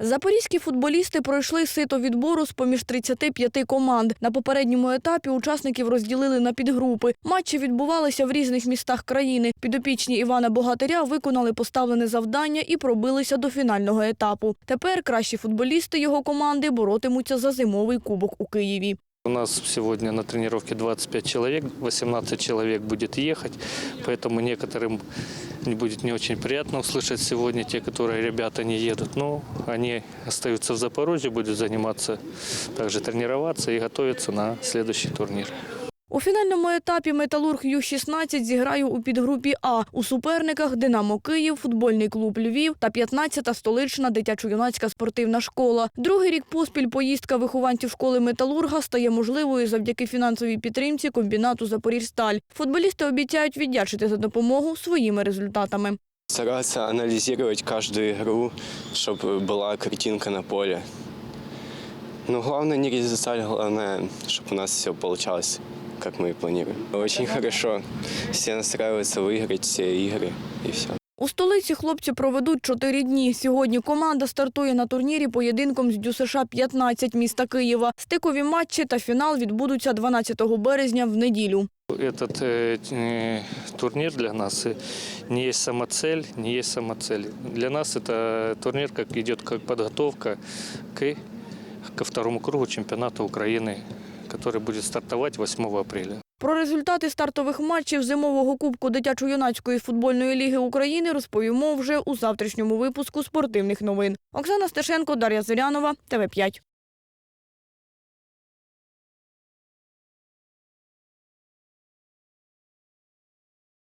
Запорізькі футболісти пройшли сито відбору з поміж 35 команд. На попередньому етапі учасників розділили на підгрупи. Матчі відбувалися в різних містах країни. Підопічні Івана Богатиря виконали поставлене завдання і пробилися до фінального етапу. Тепер кращі футболісти його команди боротимуться за зимовий кубок у Києві. У нас сегодня на тренировке 25 человек, 18 человек будет ехать, поэтому некоторым не будет не очень приятно услышать сегодня те, которые ребята не едут. Но они остаются в Запорожье, будут заниматься, также тренироваться и готовиться на следующий турнир. У фінальному етапі «Металург Ю-16» зіграє у підгрупі А. У суперниках «Динамо Київ», футбольний клуб «Львів» та 15-та столична дитячо-юнацька спортивна школа. Другий рік поспіль поїздка вихованців школи «Металурга» стає можливою завдяки фінансовій підтримці комбінату «Запоріжсталь». Футболісти обіцяють віддячити за допомогу своїми результатами. Стараться анализировать каждую игру, чтобы была картинка на поле. Но главное не результат, главное, чтобы у нас все получалось, как мы и планируем. Очень хорошо. Все настраиваются выиграть все игры и все. У столиці хлопці проведуть чотири дні. Сьогодні команда стартує на турнірі поєдинком з ДЮСШ 15 міста Києва. Стикові матчі та фінал відбудуться 12 березня в неділю. Этот э, э, турнир для нас э, не есть самоцель, не есть самоцель. Для нас это турнир как идет как подготовка к, ко второму кругу чемпионата Украины, который будет стартовать 8 апреля. Про результати стартових матчів зимового кубку дитячо-юнацької футбольної ліги України розповімо вже у завтрашньому випуску спортивних новин. Оксана Стешенко, Дар'я Зирянова, ТВ 5